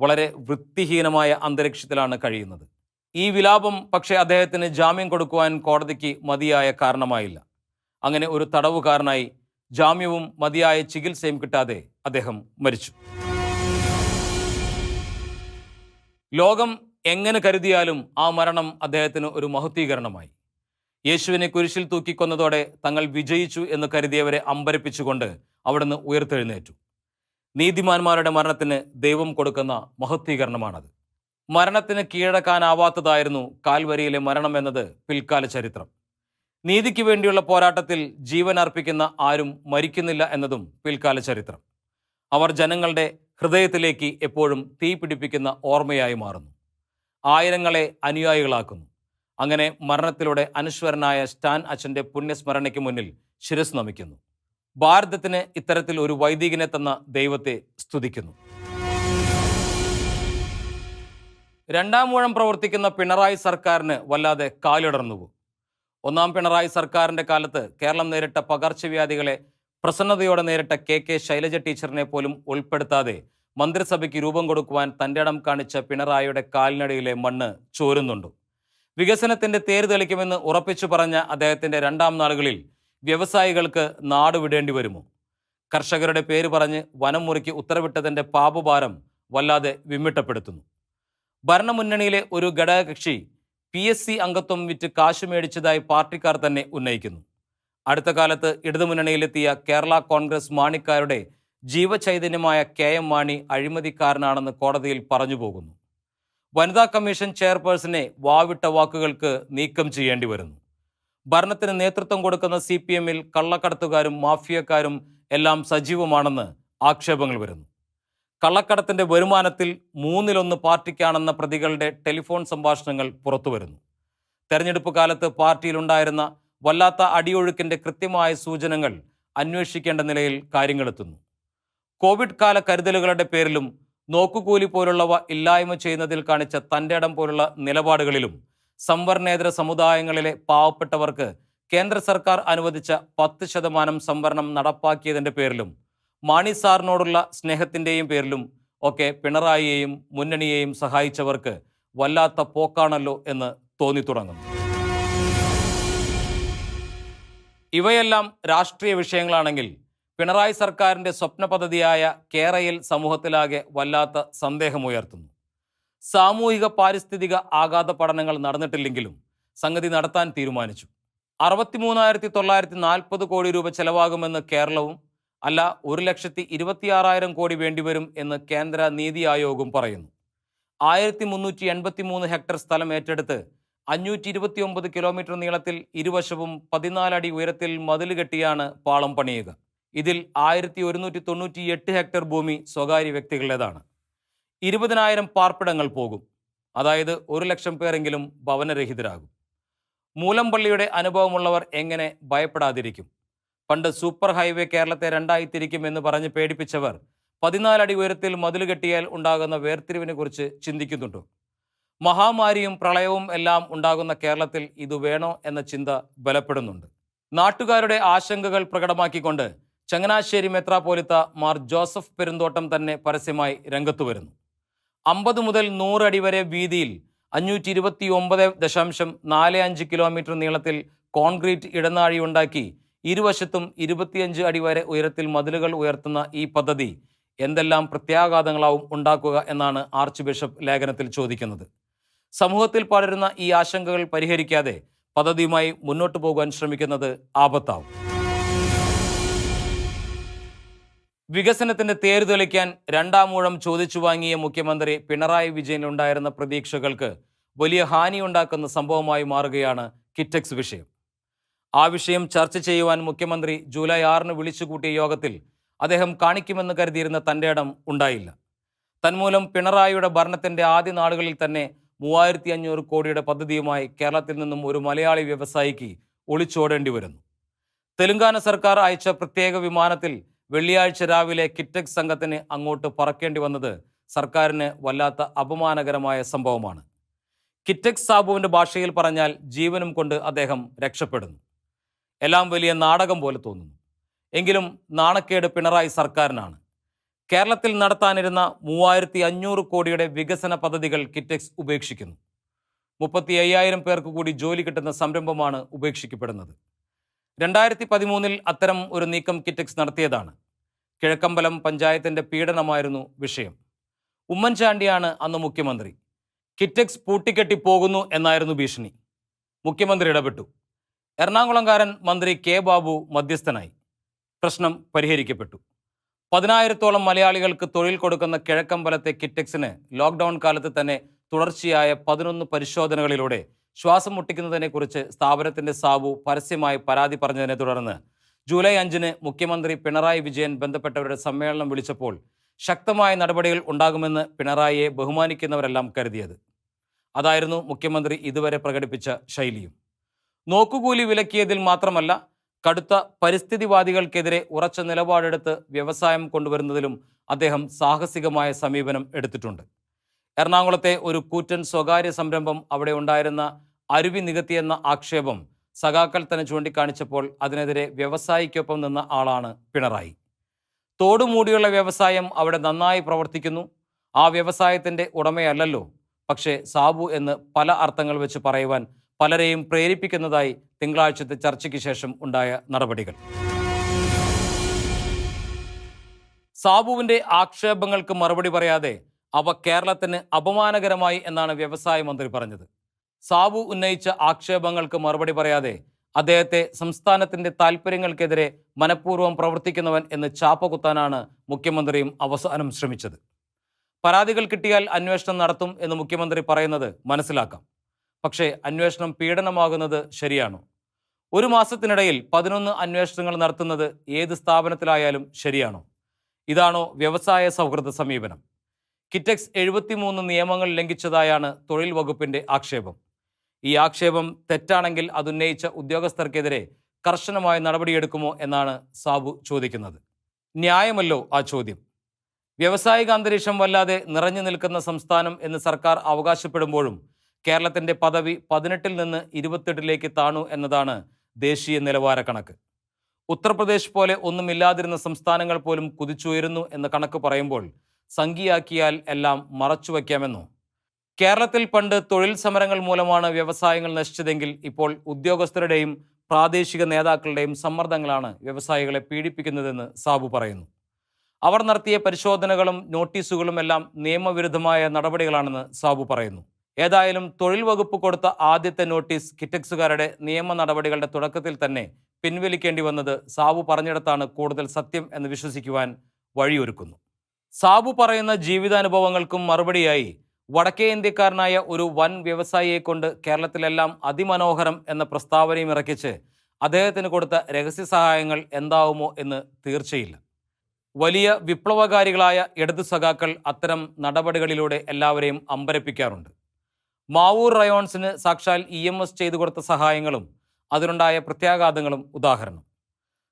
വളരെ വൃത്തിഹീനമായ അന്തരീക്ഷത്തിലാണ് കഴിയുന്നത്. ഈ വിലാപം പക്ഷേ അദ്ദേഹത്തിന് ജാമ്യം കൊടുക്കുവാൻ കോടതിക്ക് മതിയായ കാരണമായില്ല. അങ്ങനെ ഒരു തടവുകാരനായി ജാമ്യവും മതിയായ ചികിത്സയും കിട്ടാതെ അദ്ദേഹം മരിച്ചു. ലോകം എങ്ങനെ കരുതിയാലും ആ മരണം അദ്ദേഹത്തിന് ഒരു മഹത്വീകരണമായി യേശുവിനെ കുരിശിൽ തൂക്കിക്കൊന്നതോടെ തങ്ങൾ വിജയിച്ചു എന്ന് കരുതിയവരെ അമ്പരപ്പിച്ചുകൊണ്ട് അവിടുന്ന് ഉയർത്തെഴുന്നേറ്റു. നീതിമാന്മാരുടെ മരണത്തിന് ദൈവം കൊടുക്കുന്ന മഹത്വീകരണമാണത് മരണത്തിന് കീഴടക്കാനാവാത്തതായിരുന്നു കാൽവരിയിലെ മരണം എന്നത് പിൽക്കാല ചരിത്രം. നീതിക്ക് വേണ്ടിയുള്ള പോരാട്ടത്തിൽ ജീവൻ അർപ്പിക്കുന്ന ആരും മരിക്കുന്നില്ല എന്നതും പിൽക്കാല ചരിത്രം. അവർ ജനങ്ങളുടെ ഹൃദയത്തിലേക്ക് എപ്പോഴും തീ പിടിപ്പിക്കുന്ന ഓർമ്മയായി മാറുന്നു. ആയിരങ്ങളെ അനുയായികളാക്കുന്നു. അങ്ങനെ മരണത്തിലൂടെ അനശ്വരനായ സ്റ്റാൻ അച്ഛന്റെ പുണ്യസ്മരണയ്ക്ക് മുന്നിൽ ശിരസ് നമിക്കുന്നു. ഭാരതത്തിന് ഇത്തരത്തിൽ ഒരു വൈദികനെ തന്ന ദൈവത്തെ സ്തുതിക്കുന്നു. രണ്ടാം മൂഴം പ്രവർത്തിക്കുന്ന പിണറായി സർക്കാരിന് വല്ലാതെ കാലിടർന്നുപോകും. ഒന്നാം പിണറായി സർക്കാരിന്റെ കാലത്ത് കേരളം നേരിട്ട പകർച്ചവ്യാധികളെ പ്രസന്നതയോടെ നേരിട്ട കെ കെ ശൈലജ ടീച്ചറിനെ പോലും ഉൾപ്പെടുത്താതെ മന്ത്രിസഭയ്ക്ക് രൂപം കൊടുക്കുവാൻ തന്റെ ഇടം കാണിച്ച പിണറായിയുടെ കാൽനടയിലെ മണ്ണ് ചോരുന്നുണ്ട്. വികസനത്തിന്റെ തേര് തെളിക്കുമെന്ന് ഉറപ്പിച്ചു പറഞ്ഞ അദ്ദേഹത്തിന്റെ രണ്ടാം നാളുകളിൽ വ്യവസായികൾക്ക് നാടുവിടേണ്ടി വരുമോ? കർഷകരുടെ പേര് പറഞ്ഞ് വനം മുറിക്ക് ഉത്തരവിട്ടതിന്റെ പാപഭാരം വല്ലാതെ വിമ്മിട്ടപ്പെടുത്തുന്നു. ഭരണമുന്നണിയിലെ ഒരു ഘടകകക്ഷി പി എസ് സി അംഗത്വം വിറ്റ് കാശ് മേടിച്ചതായി പാർട്ടിക്കാർ തന്നെ ഉന്നയിക്കുന്നു. അടുത്ത കാലത്ത് ഇടതുമുന്നണിയിലെത്തിയ കേരള കോൺഗ്രസ് മാണിക്കാരുടെ ജീവചൈതന്യമായ കെ എം മാണി അഴിമതിക്കാരനാണെന്ന് കോടതിയിൽ പറഞ്ഞു പോകുന്നു. വനിതാ കമ്മീഷൻ ചെയർപേഴ്സണെ വാവിട്ട വാക്കുകൾക്ക് നീക്കം ചെയ്യേണ്ടി വരുന്നു. ഭരണത്തിന് നേതൃത്വം കൊടുക്കുന്ന സി പി എമ്മിൽ കള്ളക്കടത്തുകാരും മാഫിയക്കാരും എല്ലാം സജീവമാണെന്ന് ആക്ഷേപങ്ങൾ വരുന്നു. കള്ളക്കടത്തിന്റെ വരുമാനത്തിൽ മൂന്നിലൊന്ന് പാർട്ടിക്കാണെന്ന പ്രതികളുടെ ടെലിഫോൺ സംഭാഷണങ്ങൾ പുറത്തുവരുന്നു. തെരഞ്ഞെടുപ്പ് കാലത്ത് പാർട്ടിയിലുണ്ടായിരുന്ന വല്ലാത്ത അടിയൊഴുക്കിന്റെ കൃത്യമായ സൂചനകൾ അന്വേഷിക്കേണ്ട നിലയിൽ കാര്യങ്ങളെത്തുന്നു. കോവിഡ് കാല കരുതലുകളുടെ പേരിലും നോക്കുകൂലി പോലുള്ളവ ഇല്ലായ്മ ചെയ്യുന്നതിൽ കാണിച്ച തന്റെ ഇടം പോലുള്ള നിലപാടുകളിലും സംവരണേതര സമുദായങ്ങളിലെ പാവപ്പെട്ടവർക്ക് കേന്ദ്ര സർക്കാർ അനുവദിച്ച പത്ത് ശതമാനം സംവരണം നടപ്പാക്കിയതിന്റെ പേരിലും മാണി സാറിനോടുള്ള സ്നേഹത്തിന്റെയും പേരിലും ഒക്കെ പിണറായിയെയും മുന്നണിയെയും സഹായിച്ചവർക്ക് വല്ലാത്ത പോക്കാണല്ലോ എന്ന് തോന്നിത്തുടങ്ങുന്നു. ഇവയെല്ലാം രാഷ്ട്രീയ വിഷയങ്ങളാണെങ്കിൽ പിണറായി സർക്കാരിന്റെ സ്വപ്ന പദ്ധതിയായ കേരയിൽ സമൂഹത്തിലാകെ വല്ലാത്ത സന്ദേഹമുയർത്തുന്നു. സാമൂഹിക പാരിസ്ഥിതിക ആഘാത പഠനങ്ങൾ നടന്നിട്ടില്ലെങ്കിലും സംഗതി നടത്താൻ തീരുമാനിച്ചു. അറുപത്തിമൂന്നായിരത്തി തൊള്ളായിരത്തി നാൽപ്പത് കോടി രൂപ ചെലവാകുമെന്ന് കേരളവും അല്ല ഒരു ലക്ഷത്തി ഇരുപത്തിയാറായിരം കോടി വേണ്ടിവരും എന്ന് കേന്ദ്ര നീതി ആയോഗും പറയുന്നു. ആയിരത്തി മുന്നൂറ്റി എൺപത്തി മൂന്ന് ഹെക്ടർ സ്ഥലം ഏറ്റെടുത്ത് അഞ്ഞൂറ്റി ഇരുപത്തി ഒമ്പത് കിലോമീറ്റർ നീളത്തിൽ ഇരുവശവും പതിനാലടി ഉയരത്തിൽ മതിൽ കെട്ടിയാണ് പാളം പണിയുക. ഇതിൽ ആയിരത്തി ഒരുന്നൂറ്റി തൊണ്ണൂറ്റി എട്ട് ഹെക്ടർ ഭൂമി സ്വകാര്യ വ്യക്തികളുടേതാണ്. ഇരുപതിനായിരം പാർപ്പിടങ്ങൾ പോകും. അതായത് ഒരു ലക്ഷം പേരെങ്കിലും ഭവനരഹിതരാകും. മൂലംപള്ളിയുടെ അനുഭവമുള്ളവർ എങ്ങനെ ഭയപ്പെടാതിരിക്കും? പണ്ട് സൂപ്പർ ഹൈവേ കേരളത്തെ രണ്ടായി തിരിക്കും എന്ന് പറഞ്ഞ് പേടിപ്പിച്ചവർ പതിനാലടി ഉയരത്തിൽ മതിൽ കെട്ടിയാൽ ഉണ്ടാകുന്ന വേർതിരിവിനെ കുറിച്ച് ചിന്തിക്കുന്നുണ്ടോ? മഹാമാരിയും പ്രളയവും എല്ലാം ഉണ്ടാകുന്ന കേരളത്തിൽ ഇത് വേണോ എന്ന ചിന്ത ബലപ്പെടുന്നുണ്ട്. നാട്ടുകാരുടെ ആശങ്കകൾ പ്രകടമാക്കിക്കൊണ്ട് ചങ്ങനാശ്ശേരി മെത്രാപ്പോലിത്ത മാർ ജോസഫ് പെരുന്തോട്ടം തന്നെ പരസ്യമായി രംഗത്തു വരുന്നു. അമ്പത് മുതൽ നൂറ് അടി വരെ വീതിയിൽ അഞ്ഞൂറ്റി ഇരുപത്തി ഒമ്പത് ദശാംശം നാല് അഞ്ച് കിലോമീറ്റർ നീളത്തിൽ കോൺക്രീറ്റ് ഇടനാഴി ഉണ്ടാക്കി ഇരുവശത്തും ഇരുപത്തിയഞ്ച് അടി വരെ ഉയരത്തിൽ മതിലുകൾ ഉയർത്തുന്ന ഈ പദ്ധതി എന്തെല്ലാം പ്രത്യാഘാതങ്ങളാവും ഉണ്ടാക്കുക എന്നാണ് ആർച്ച് ബിഷപ്പ് ലേഖനത്തിൽ ചോദിക്കുന്നത്. സമൂഹത്തിൽ പടരുന്ന ഈ ആശങ്കകൾ പരിഹരിക്കാതെ പദ്ധതിയുമായി മുന്നോട്ടു പോകാൻ ശ്രമിക്കുന്നത് ആപത്താവും. വികസനത്തിന്റെ തേര് തെളിക്കാൻ രണ്ടാമൂഴം ചോദിച്ചു വാങ്ങിയ മുഖ്യമന്ത്രി പിണറായി വിജയനുണ്ടായിരുന്ന പ്രതീക്ഷകൾക്ക് വലിയ ഹാനിയുണ്ടാക്കുന്ന സംഭവമായി മാറുകയാണ് കിറ്റക്സ് വിഷയം. ആ വിഷയം ചർച്ച ചെയ്യുവാൻ മുഖ്യമന്ത്രി ജൂലൈ ആറിന് വിളിച്ചുകൂട്ടിയ യോഗത്തിൽ അദ്ദേഹം കാണിക്കുമെന്ന് കരുതിയിരുന്ന തന്റെ ഇടം ഉണ്ടായില്ല. തന്മൂലം പിണറായിയുടെ ഭരണത്തിന്റെ ആദ്യ നാളുകളിൽ തന്നെ മൂവായിരത്തി അഞ്ഞൂറ് കോടിയുടെ പദ്ധതിയുമായി കേരളത്തിൽ നിന്നും ഒരു മലയാളി വ്യവസായിക്ക് ഒളിച്ചോടേണ്ടി വരുന്നു. തെലുങ്കാന സർക്കാർ അയച്ച പ്രത്യേക വിമാനത്തിൽ വെള്ളിയാഴ്ച രാവിലെ കിറ്റക് സംഘത്തിന് അങ്ങോട്ട് പറക്കേണ്ടി വന്നത് സർക്കാരിന് വല്ലാത്ത അപമാനകരമായ സംഭവമാണ്. കിറ്റക് സാബുവിന്റെ ഭാഷയിൽ പറഞ്ഞാൽ ജീവനും കൊണ്ട് അദ്ദേഹം രക്ഷപ്പെടുന്നു. എല്ലാം വലിയ നാടകം പോലെ തോന്നുന്നു. എങ്കിലും നാണക്കേട് പിണറായി സർക്കാരിനാണ്. കേരളത്തിൽ നടത്താനിരുന്ന മൂവായിരത്തി അഞ്ഞൂറ് കോടിയുടെ വികസന പദ്ധതികൾ കിറ്റെക്സ് ഉപേക്ഷിക്കുന്നു. മുപ്പത്തി അയ്യായിരം പേർക്ക് കൂടി ജോലി കിട്ടുന്ന സംരംഭമാണ് ഉപേക്ഷിക്കപ്പെടുന്നത്. രണ്ടായിരത്തി പതിമൂന്നിൽ അത്തരം ഒരു നീക്കം കിറ്റെക്സ് നടത്തിയതാണ്. കിഴക്കമ്പലം പഞ്ചായത്തിന്റെ പീഡനമായിരുന്നു വിഷയം. ഉമ്മൻചാണ്ടിയാണ് അന്ന് മുഖ്യമന്ത്രി. കിറ്റെക്സ് പൂട്ടിക്കെട്ടി പോകുന്നു എന്നായിരുന്നു ഭീഷണി. മുഖ്യമന്ത്രി ഇടപെട്ടു. എറണാകുളംകാരൻ മന്ത്രി കെ ബാബു മധ്യസ്ഥനായി. പ്രശ്നം പരിഹരിക്കപ്പെട്ടു. പതിനായിരത്തോളം മലയാളികൾക്ക് തൊഴിൽ കൊടുക്കുന്ന കിഴക്കമ്പലത്തെ കിറ്റക്സിന് ലോക്ക്ഡൌൺ കാലത്ത് തന്നെ തുടർച്ചയായ പതിനൊന്ന് പരിശോധനകളിലൂടെ ശ്വാസം മുട്ടിക്കുന്നതിനെക്കുറിച്ച് സ്ഥാപനത്തിന്റെ സാബു പരസ്യമായി പരാതി പറഞ്ഞതിനെ തുടർന്ന് ജൂലൈ അഞ്ചിന് മുഖ്യമന്ത്രി പിണറായി വിജയൻ ബന്ധപ്പെട്ടവരുടെ സമ്മേളനം വിളിച്ചപ്പോൾ ശക്തമായ നടപടികൾ ഉണ്ടാകുമെന്ന് പിണറായിയെ ബഹുമാനിക്കുന്നവരെല്ലാം കരുതിയത്. അതായിരുന്നു മുഖ്യമന്ത്രി ഇതുവരെ പ്രകടിപ്പിച്ച ശൈലിയും. നോക്കുകൂലി വിലക്കിയതിൽ മാത്രമല്ല കടുത്ത പരിസ്ഥിതിവാദികൾക്കെതിരെ ഉറച്ച നിലപാടെടുത്ത് വ്യവസായം കൊണ്ടുവരുന്നതിലും അദ്ദേഹം സാഹസികമായ സമീപനം എടുത്തിട്ടുണ്ട്. എറണാകുളത്തെ ഒരു കൂറ്റൻ സ്വകാര്യ സംരംഭം അവിടെ ഉണ്ടായിരുന്ന അരുവി നികത്തിയെന്ന ആക്ഷേപം സഖാക്കൾ തന്നെ ചൂണ്ടിക്കാണിച്ചപ്പോൾ അതിനെതിരെ വ്യവസായിക്കൊപ്പം നിന്ന ആളാണ് പിണറായി. തോടുമൂടിയുള്ള വ്യവസായം അവിടെ നന്നായി പ്രവർത്തിക്കുന്നു. ആ വ്യവസായത്തിന്റെ ഉടമയല്ലല്ലോ. പക്ഷേ സാബു എന്ന് പല അർത്ഥങ്ങൾ വെച്ച് പറയുവാൻ പലരെയും പ്രേരിപ്പിക്കുന്നതായി തിങ്കളാഴ്ചത്തെ ചർച്ചയ്ക്ക് ശേഷം ഉണ്ടായ നടപടികൾ. സാബുവിന്റെ ആക്ഷേപങ്ങൾക്ക് മറുപടി പറയാതെ അവ കേരളത്തിന് അപമാനകരമായി എന്നാണ് വ്യവസായ മന്ത്രി പറഞ്ഞത്. സാബു ഉന്നയിച്ച ആക്ഷേപങ്ങൾക്ക് മറുപടി പറയാതെ അദ്ദേഹത്തെ സംസ്ഥാനത്തിന്റെ താൽപ്പര്യങ്ങൾക്കെതിരെ മനഃപൂർവം പ്രവർത്തിക്കുന്നവൻ എന്ന് ചാപ്പകുത്താനാണ് മുഖ്യമന്ത്രിയും അവസാനം ശ്രമിച്ചത്. പരാതികൾ കിട്ടിയാൽ അന്വേഷണം നടത്തും എന്ന് മുഖ്യമന്ത്രി പറയുന്നത് മനസ്സിലാക്കാം. പക്ഷേ അന്വേഷണം പീഡനമാകുന്നത് ശരിയാണോ? ഒരു മാസത്തിനിടയിൽ പതിനൊന്ന് അന്വേഷണങ്ങൾ നടത്തുന്നത് ഏത് സ്ഥാപനത്തിലായാലും ശരിയാണോ? ഇതാണോ വ്യവസായ സൗഹൃദ സമീപനം? കിറ്റക്സ് എഴുപത്തിമൂന്ന് നിയമങ്ങൾ ലംഘിച്ചതായാണ് തൊഴിൽ വകുപ്പിന്റെ ആക്ഷേപം. ഈ ആക്ഷേപം തെറ്റാണെങ്കിൽ അതുന്നയിച്ച ഉദ്യോഗസ്ഥർക്കെതിരെ കർശനമായ നടപടിയെടുക്കുമോ എന്നാണ് സാബു ചോദിക്കുന്നത്. ന്യായമല്ലോ ആ ചോദ്യം. വ്യവസായിക അന്തരീക്ഷം വല്ലാതെ നിറഞ്ഞു നിൽക്കുന്ന സംസ്ഥാനം എന്ന് സർക്കാർ അവകാശപ്പെടുമ്പോഴും കേരളത്തിന്റെ പദവി പതിനെട്ടിൽ നിന്ന് ഇരുപത്തെട്ടിലേക്ക് താണു എന്നതാണ് ദേശീയ നിലവാര കണക്ക്. ഉത്തർപ്രദേശ് പോലെ ഒന്നുമില്ലാതിരുന്ന സംസ്ഥാനങ്ങൾ പോലും കുതിച്ചുയരുന്നു എന്ന കണക്ക് പറയുമ്പോൾ സംഖ്യയാക്കിയാൽ എല്ലാം മറച്ചുവെക്കാമെന്നു കേരളത്തിൽ പണ്ട് തൊഴിൽ സമരങ്ങൾ മൂലമാണ് വ്യവസായങ്ങൾ നശിച്ചതെങ്കിൽ ഇപ്പോൾ ഉദ്യോഗസ്ഥരുടെയും പ്രാദേശിക നേതാക്കളുടെയും സമ്മർദ്ദങ്ങളാണ് വ്യവസായികളെ പീഡിപ്പിക്കുന്നതെന്ന് സാബു പറയുന്നു. അവർ നടത്തിയ പരിശോധനകളും നോട്ടീസുകളും എല്ലാം നിയമവിരുദ്ധമായ നടപടികളാണെന്ന് സാബു പറയുന്നു. ഏതായാലും തൊഴിൽ വകുപ്പ് കൊടുത്ത ആദ്യത്തെ നോട്ടീസ് കിറ്റക്സുകാരുടെ നിയമ നടപടികളുടെ തുടക്കത്തിൽ തന്നെ പിൻവലിക്കേണ്ടി വന്നത് സാബു പറഞ്ഞിടത്താണ് കൂടുതൽ സത്യം എന്ന് വിശ്വസിക്കുവാൻ വഴിയൊരുക്കുന്നു. സാബു പറയുന്ന ജീവിതാനുഭവങ്ങൾക്കും മറുപടിയായി വടക്കേ ഇന്ത്യക്കാരനായ ഒരു വൻ വ്യവസായിയെ കൊണ്ട് കേരളത്തിലെല്ലാം അതിമനോഹരം എന്ന പ്രസ്താവനയും ഇറക്കിച്ച് അദ്ദേഹത്തിന് കൊടുത്ത രഹസ്യ സഹായങ്ങൾ എന്താവുമോ എന്ന് തീർച്ചയില്ല. വലിയ വിപ്ലവകാരികളായ ഇടതു സഖാക്കൾ അത്തരം നടപടികളിലൂടെ എല്ലാവരെയും അമ്പരപ്പിക്കാറുണ്ട്. മാവൂർ റയോൺസിന് സാക്ഷാൽ ഇ എം എസ് ചെയ്തു കൊടുത്ത സഹായങ്ങളും അതിനുണ്ടായ പ്രത്യാഘാതങ്ങളും ഉദാഹരണം.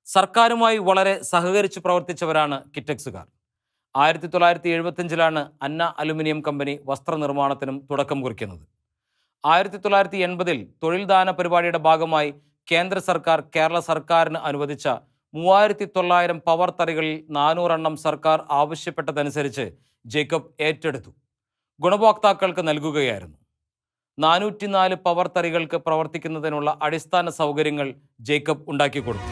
സർക്കാരുമായി വളരെ സഹകരിച്ച് പ്രവർത്തിച്ചവരാണ് കിറ്റക്സുകാർ. ആയിരത്തി തൊള്ളായിരത്തി എഴുപത്തിയഞ്ചിലാണ് അന്ന അലുമിനിയം കമ്പനി വസ്ത്രനിർമ്മാണത്തിനും തുടക്കം കുറിക്കുന്നത്. ആയിരത്തി തൊള്ളായിരത്തി എൺപതിൽ തൊഴിൽദാന പരിപാടിയുടെ ഭാഗമായി കേന്ദ്ര സർക്കാർ കേരള സർക്കാരിന് അനുവദിച്ച മൂവായിരത്തി തൊള്ളായിരം പവർ തറികളിൽ നാനൂറെണ്ണം സർക്കാർ ആവശ്യപ്പെട്ടതനുസരിച്ച് ജേക്കബ് ഏറ്റെടുത്തു. ഗുണഭോക്താക്കൾക്ക് നൽകുകയായിരുന്നു. നാനൂറ്റിനാല് പവർ തറികൾക്ക് പ്രവർത്തിക്കുന്നതിനുള്ള അടിസ്ഥാന സൗകര്യങ്ങൾ ജേക്കബ് ഉണ്ടാക്കി കൊടുത്തു.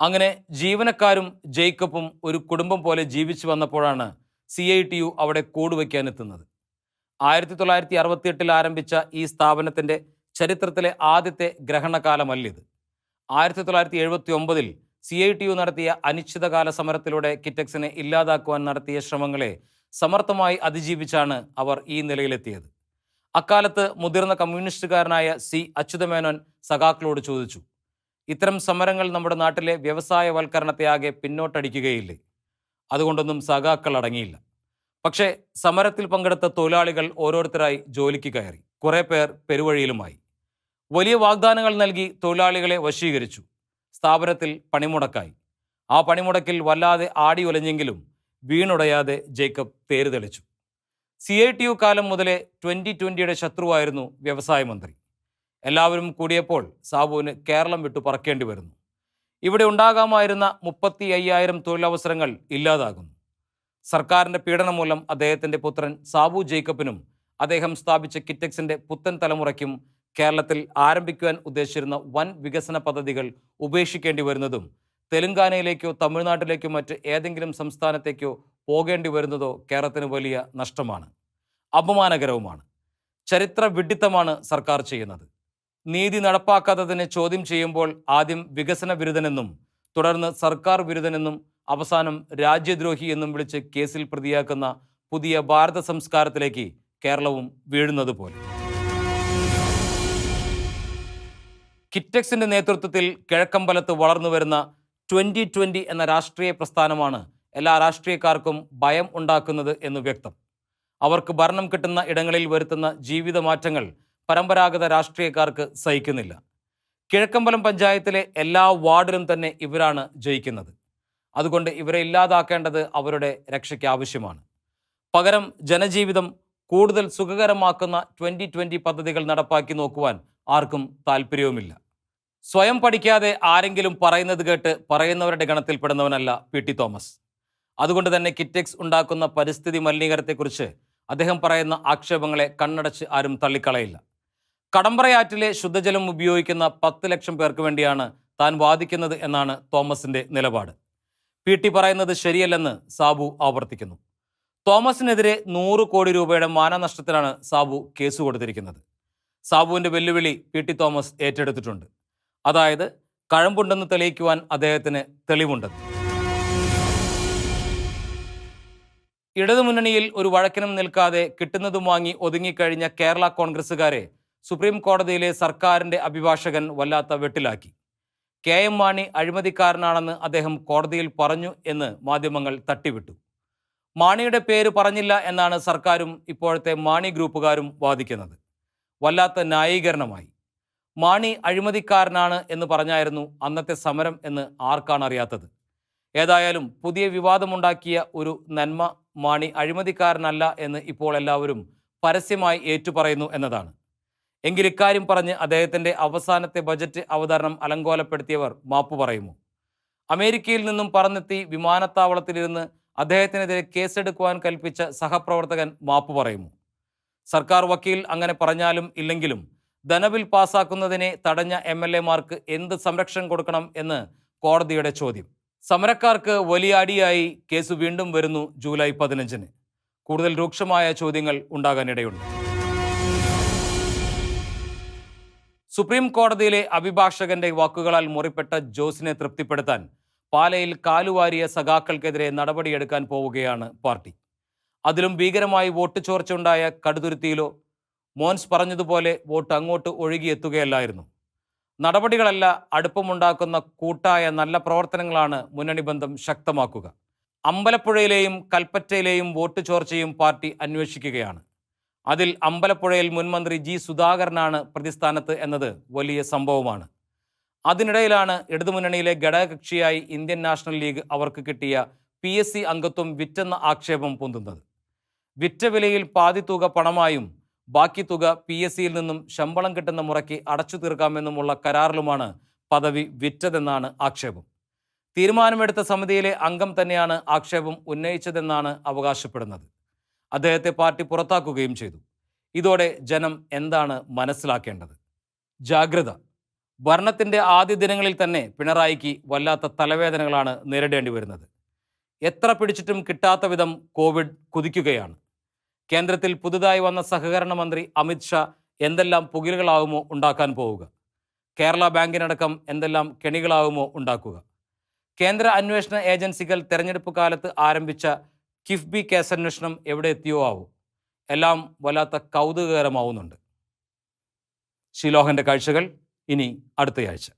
അങ്ങനെ ജീവനക്കാരും ജേക്കബും ഒരു കുടുംബം പോലെ ജീവിച്ചു വന്നപ്പോഴാണ് സി ഐ ടി യു അവിടെ കൂടുവയ്ക്കാനെത്തുന്നത് ആയിരത്തി തൊള്ളായിരത്തി അറുപത്തിയെട്ടിൽ ആരംഭിച്ച ഈ സ്ഥാപനത്തിന്റെ ചരിത്രത്തിലെ ആദ്യത്തെ ഗ്രഹണകാലമല്ലിത്. ആയിരത്തി തൊള്ളായിരത്തി എഴുപത്തി ഒമ്പതിൽ സി ഐ ടി യു നടത്തിയ അനിശ്ചിതകാല സമരത്തിലൂടെ കിറ്റക്സിനെ ഇല്ലാതാക്കുവാൻ നടത്തിയ ശ്രമങ്ങളെ സമർത്ഥമായി അതിജീവിച്ചാണ് അവർ ഈ നിലയിലെത്തിയത്. അക്കാലത്ത് മുതിർന്ന കമ്മ്യൂണിസ്റ്റുകാരനായ സി. അച്യുതമേനോൻ സഖാക്കളോട് ചോദിച്ചു ഇത്തരം സമരങ്ങൾ നമ്മുടെ നാട്ടിലെ വ്യവസായവൽക്കരണത്തെ ആകെ പിന്നോട്ടടിക്കുകയില്ലേ? അതുകൊണ്ടൊന്നും സഖാക്കൾ അടങ്ങിയില്ല. പക്ഷേ സമരത്തിൽ പങ്കെടുത്ത തൊഴിലാളികൾ ഓരോരുത്തരായി ജോലിക്ക് കയറി കുറേ പേർ പെരുവഴിയിലുമായി. വലിയ വാഗ്ദാനങ്ങൾ നൽകി തൊഴിലാളികളെ വശീകരിച്ചു. സ്ഥാപനത്തിൽ പണിമുടക്കായി. ആ പണിമുടക്കിൽ വല്ലാതെ ആടി ഉലഞ്ഞെങ്കിലും വീണുടയാതെ ജേക്കബ് പേര് തെളിച്ചു. സി ഐ ടി യു കാലം മുതലേ ട്വന്റി ട്വന്റിയുടെ ശത്രുവായിരുന്നു വ്യവസായ മന്ത്രി. എല്ലാവരും കൂടിയപ്പോൾ സാബുവിന് കേരളം വിട്ടു പറക്കേണ്ടി വരുന്നു. ഇവിടെ ഉണ്ടാകാമായിരുന്ന മുപ്പത്തി അയ്യായിരം തൊഴിലവസരങ്ങൾ ഇല്ലാതാകുന്നു. സർക്കാരിന്റെ പീഡനം മൂലം അദ്ദേഹത്തിന്റെ പുത്രൻ സാബു ജേക്കബിനും അദ്ദേഹം സ്ഥാപിച്ച കിറ്റക്സിന്റെ പുത്തൻ തലമുറയ്ക്കും കേരളത്തിൽ ആരംഭിക്കുവാൻ ഉദ്ദേശിച്ചിരുന്ന വൻ വികസന പദ്ധതികൾ ഉപേക്ഷിക്കേണ്ടി വരുന്നതും തെലങ്കാനയിലേക്കോ തമിഴ്നാട്ടിലേക്കോ മറ്റ് ഏതെങ്കിലും സംസ്ഥാനത്തേക്കോ പോകേണ്ടി വരുന്നതോ കേരളത്തിന് വലിയ നഷ്ടമാണ്. അപമാനകരവുമാണ്. ചരിത്ര വിഡിത്തമാണ് സർക്കാർ ചെയ്യുന്നത്. നീതി നടപ്പാക്കാത്തതിനെ ചോദ്യം ചെയ്യുമ്പോൾ ആദ്യം വികസന വിരുദ്ധനെന്നും തുടർന്ന് സർക്കാർ വിരുദ്ധനെന്നും അവസാനം രാജ്യദ്രോഹി എന്നും വിളിച്ച് കേസിൽ പ്രതിയാക്കുന്ന പുതിയ ഭാരത സംസ്കാരത്തിലേക്ക് കേരളവും വീഴുന്നത് പോലെ. കിറ്റക്സിന്റെ നേതൃത്വത്തിൽ കിഴക്കമ്പലത്ത് വളർന്നു വരുന്ന ട്വന്റി ട്വന്റി എന്ന രാഷ്ട്രീയ പ്രസ്ഥാനമാണ് എല്ലാ രാഷ്ട്രീയക്കാർക്കും ഭയം ഉണ്ടാക്കുന്നത് എന്ന് വ്യക്തം. അവർക്ക് ഭരണം കിട്ടുന്ന ഇടങ്ങളിൽ വരുത്തുന്ന ജീവിത മാറ്റങ്ങൾ പരമ്പരാഗത രാഷ്ട്രീയക്കാർക്ക് സഹിക്കുന്നില്ല. കിഴക്കമ്പലം പഞ്ചായത്തിലെ എല്ലാ വാർഡിലും തന്നെ ഇവരാണ് ജയിക്കുന്നത്. അതുകൊണ്ട് ഇവരെ ഇല്ലാതാക്കേണ്ടത് അവരുടെ രക്ഷയ്ക്ക് ആവശ്യമാണ്. പകരം ജനജീവിതം കൂടുതൽ സുഖകരമാക്കുന്ന ട്വന്റി ട്വന്റി പദ്ധതികൾ നടപ്പാക്കി നോക്കുവാൻ ആർക്കും താല്പര്യവുമില്ല സ്വയം പഠിക്കാതെ ആരെങ്കിലും പറയുന്നത് കേട്ട് പറയുന്നവരുടെ ഗണത്തിൽപ്പെടുന്നവനല്ല പി ടി തോമസ്. അതുകൊണ്ട് തന്നെ കിറ്റെക്സ് ഉണ്ടാക്കുന്ന പരിസ്ഥിതി മലിനീകരണത്തെക്കുറിച്ച് അദ്ദേഹം പറയുന്ന ആക്ഷേപങ്ങളെ കണ്ണടച്ച് ആരും തള്ളിക്കളയില്ല. കടമ്പറയാറ്റിലെ ശുദ്ധജലം ഉപയോഗിക്കുന്ന പത്ത് ലക്ഷം പേർക്ക് വേണ്ടിയാണ് താൻ വാദിക്കുന്നത് എന്നാണ് തോമസിന്റെ നിലപാട്. പി ടി പറയുന്നത് ശരിയല്ലെന്ന് സാബു ആവർത്തിക്കുന്നു. തോമസിനെതിരെ നൂറ് കോടി രൂപയുടെ മാനനഷ്ടത്തിനാണ് സാബു കേസ് കൊടുത്തിരിക്കുന്നത്. സാബുവിന്റെ വെല്ലുവിളി പി ടി തോമസ് ഏറ്റെടുത്തിട്ടുണ്ട്. അതായത് കഴമ്പുണ്ടെന്ന് തെളിയിക്കുവാൻ അദ്ദേഹത്തിന് തെളിവുണ്ട്. ഇടതുമുന്നണിയിൽ ഒരു വഴക്കിനും നിൽക്കാതെ കിട്ടുന്നതും വാങ്ങി ഒതുങ്ങിക്കഴിഞ്ഞ കേരള കോൺഗ്രസ്സുകാരെ സുപ്രീം കോടതിയിലെ സർക്കാരിന്റെ അഭിഭാഷകൻ വല്ലാത്ത വെട്ടിലാക്കി. കെ എം മാണി അഴിമതിക്കാരനാണെന്ന് അദ്ദേഹം കോടതിയിൽ പറഞ്ഞു എന്ന് മാധ്യമങ്ങൾ തട്ടിവിട്ടു. മാണിയുടെ പേര് പറഞ്ഞില്ല എന്നാണ് സർക്കാരും ഇപ്പോഴത്തെ മാണി ഗ്രൂപ്പുകാരും വാദിക്കുന്നത്. വല്ലാത്ത ന്യായീകരണമായി. മാണി അഴിമതിക്കാരനാണ് എന്ന് പറഞ്ഞായിരുന്നു അന്നത്തെ സമരം എന്ന് ആർക്കാണ് അറിയാത്തത്? ഏതായാലും പുതിയ വിവാദമുണ്ടാക്കിയ ഒരു നന്മ മാണി അഴിമതിക്കാരനല്ല എന്ന് ഇപ്പോൾ എല്ലാവരും പരസ്യമായി ഏറ്റുപറയുന്നു എന്നതാണ്. എങ്കിൽ ഇക്കാര്യം പറഞ്ഞ് അദ്ദേഹത്തിന്റെ അവസാനത്തെ ബജറ്റ് അവതരണം അലങ്കോലപ്പെടുത്തിയവർ മാപ്പ് പറയുമോ? അമേരിക്കയിൽ നിന്നും പറന്നെത്തി വിമാനത്താവളത്തിലിരുന്ന് അദ്ദേഹത്തിനെതിരെ കേസെടുക്കുവാൻ കൽപ്പിച്ച സഹപ്രവർത്തകൻ മാപ്പ് പറയുമോ? സർക്കാർ വക്കീൽ അങ്ങനെ പറഞ്ഞാലും ഇല്ലെങ്കിലും ധനബിൽ പാസാക്കുന്നതിനെ തടഞ്ഞ എം എൽ എമാർക്ക് എന്ത് സംരക്ഷണം കൊടുക്കണം എന്ന് കോടതിയുടെ ചോദ്യം. സമരക്കാർക്ക് വലിയ അടിയായി കേസ് വീണ്ടും വരുന്നു ജൂലൈ പതിനഞ്ചിന്. കൂടുതൽ രൂക്ഷമായ ചോദ്യങ്ങൾ ഉണ്ടാകാനിടയുണ്ട്. സുപ്രീം കോടതിയിലെ അഭിഭാഷകന്റെ വാക്കുകളാൽ മുറിപ്പെട്ട ജോസിനെ തൃപ്തിപ്പെടുത്താൻ പാലയിൽ കാലുവാരിയ സഖാക്കൾക്കെതിരെ നടപടിയെടുക്കാൻ പോവുകയാണ് പാർട്ടി. അതിലും ഭീകരമായി വോട്ട് ചോർച്ചയുണ്ടായ കടുതുരുത്തിയിലോ മോൻസ് പറഞ്ഞതുപോലെ വോട്ട് അങ്ങോട്ട് ഒഴുകിയെത്തുകയല്ലായിരുന്നു. നടപടികളല്ല അടുപ്പമുണ്ടാക്കുന്ന കൂട്ടായ നല്ല പ്രവർത്തനങ്ങളാണ് മുന്നണി ബന്ധം ശക്തമാക്കുക. അമ്പലപ്പുഴയിലെയും കൽപ്പറ്റയിലെയും വോട്ട് ചോർച്ചയും പാർട്ടി അന്വേഷിക്കുകയാണ്. അതിൽ അമ്പലപ്പുഴയിൽ മുൻമന്ത്രി ജി സുധാകരനാണ് പ്രതിസ്ഥാനത്ത് എന്നത് വലിയ സംഭവമാണ്. അതിനിടയിലാണ് ഇടതുമുന്നണിയിലെ ഘടകകക്ഷിയായി ഇന്ത്യൻ നാഷണൽ ലീഗ് അവർക്ക് കിട്ടിയ പി എസ് സി അംഗത്വം വിറ്റെന്ന ആക്ഷേപം പൊന്തുന്നത്. വിറ്റ വിലയിൽ പാതി തുക പണമായും ബാക്കി തുക പി എസ് സിയിൽ നിന്നും ശമ്പളം കിട്ടുന്ന മുറയ്ക്ക് അടച്ചു തീർക്കാമെന്നുമുള്ള കരാറിലുമാണ് പദവി വിറ്റതെന്നാണ് ആക്ഷേപം. തീരുമാനമെടുത്ത സമിതിയിലെ അംഗം തന്നെയാണ് ആക്ഷേപം ഉന്നയിച്ചതെന്നാണ് അവകാശപ്പെടുന്നത്. അദ്ദേഹത്തെ പാർട്ടി പുറത്താക്കുകയും ചെയ്തു. ഇതോടെ ജനം എന്താണ് മനസ്സിലാക്കേണ്ടത്? ജാഗ്രത. ഭരണത്തിന്റെ ആദ്യ ദിനങ്ങളിൽ തന്നെ പിണറായിക്ക് വല്ലാത്ത തലവേദനകളാണ് നേരിടേണ്ടി വരുന്നത്. എത്ര പിടിച്ചിട്ടും കിട്ടാത്ത വിധം കോവിഡ് കുതിക്കുകയാണ്. കേന്ദ്രത്തിൽ പുതുതായി വന്ന സഹകരണ മന്ത്രി അമിത്ഷാ എന്തെല്ലാം പുകിലുകളാവുമോ ഉണ്ടാക്കാൻ പോവുക. കേരള ബാങ്കിനടക്കം എന്തെല്ലാം കെണികളാവുമോ ഉണ്ടാക്കുക. കേന്ദ്ര അന്വേഷണ ഏജൻസികൾ തെരഞ്ഞെടുപ്പ് കാലത്ത് ആരംഭിച്ച കിഫ്ബി കേസന്വേഷണം എവിടെ എത്തിയോ ആവും. എല്ലാം വല്ലാത്ത കൗതുകകരമാവുന്നുണ്ട്. ഷിലോഹന്റെ കാഴ്ചകൾ ഇനി അടുത്തയാഴ്ച.